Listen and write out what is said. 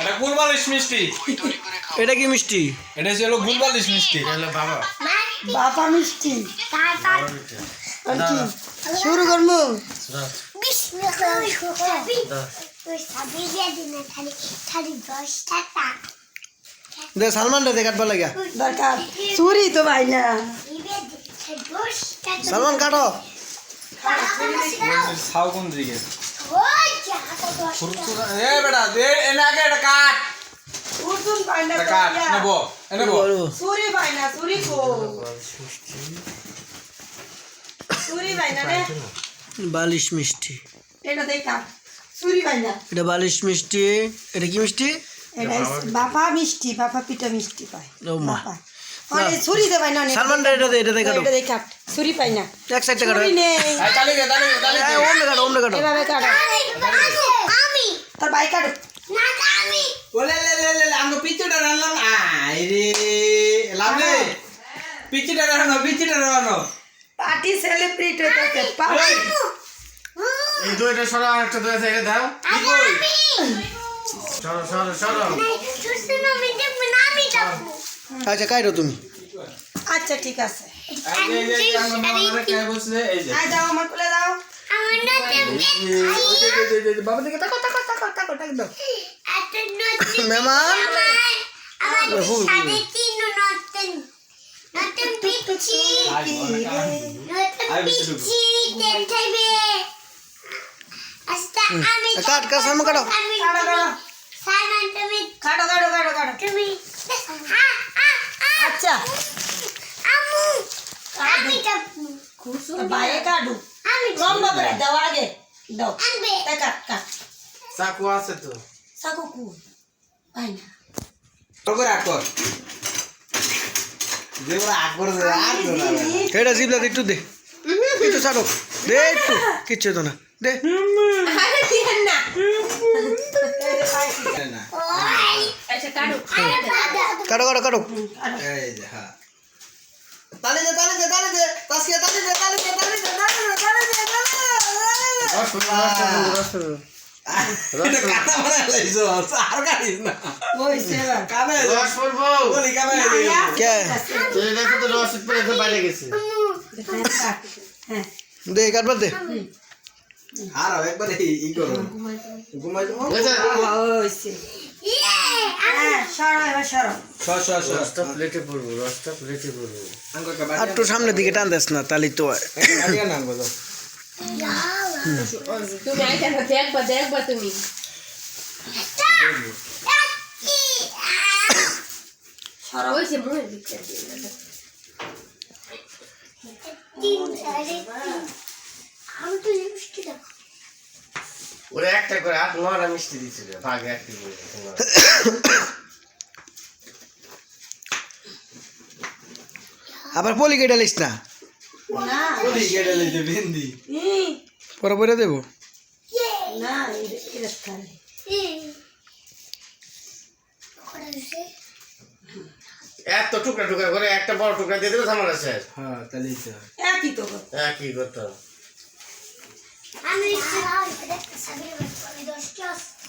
এটা গুলবালিশ মিষ্টি। এটা কি মিষ্টি? এটা হচ্ছে হলো গুলবালিশ মিষ্টি বাবা। বাবা মিষ্টি। শুরু করব। দে সালমান রে কাটবা লাগিয়া। দরকার। চুরি তো ভাই না। সালমান কাটো। কোন দিকে? ফুরফুরা এ বেটা দে এটা কাট কাট নেব নেব কো রে বালিশ মিষ্টি এটা দেখা বালিশ মিষ্টি এটা কি মিষ্টি এটা বাবা মিষ্টি বাবা পিঠা মিষ্টি পায় ও মা অনেক ছুরি দে ভাই না। সালমান এটা এটা দে কাটো। এটা দেখ ছুরি পাই না। এক সাইড কাটো। ছুরি নেই। তালি দে তালি দে তালি দে। ওমনে কাটো ওমনে কাটো। এভাবে কাটো। তোর ভাই কাটো ওলে লে লে লে আঙ্গ পিচুটা রানলাম। আই রে লাভলে। পিচুটা রানো পিচুটা রানো। পার্টি সেলিব্রেট হতে পারে এই দুইটা সরো একটা দুই আছে এটা দাও। সরো সরো সরো। আচ্ছা কাইরো তুমি। আচ্ছা ঠিক আছে। এই যে এই যে আঙ্গ মামারা কে বসে এই যে আয় দাও আমার কোলে দাও বাবা দিকে তাকো তাকো তাকো তাকো তাকো দাও মেহমান কাট কাট সালমান কাটো কাটো কাটো কাটো কাটো আচ্ছা বাইরে কাটু লম্বা করে দাও আগে। দাও। এই কাট কাট। চাকু আছে তো। সাকু কু পাই না। করে আকর ওরা আকর দে আকর এটা জিবলা একটু দে। একটু ছাড়ো দে একটু। কিচ্ছু তো না। দে। আরে দিয়েন না। না কাটো কাটো কাটো। এই যে হ্যাঁ। তালি দে তালি দে তালি দে তাসকে তালি দে তালি দে তালি দে তালি দে দে দে মানে হ্যাঁ কাটবার দে। আর একবার ই করো। ঘুমাই একটু সামনের দিকে টান দেস না তালি তো হয়। বাড়ি না আঙ্গ দাও তুমি আইটা দেখবা দেখবা তুমি সরো ওই যে মুখের দিকটা দিয়ে দাও। ওরা একটা করে আট নটা মিষ্টি দিচ্ছিল ভাগে একটা করে আবার পলি কেটে লিস না? না। বলি গেড়ে লইতে পরে পরে দেবো। না এত টুকরা টুকরা করে একটা বড় টুকরা দিয়ে দেবে ঝামেলা শেষ। হ্যাঁ তালি তো একই তো একই করতে হবে। Anne işte. Arkadaşlar bir videoş göz.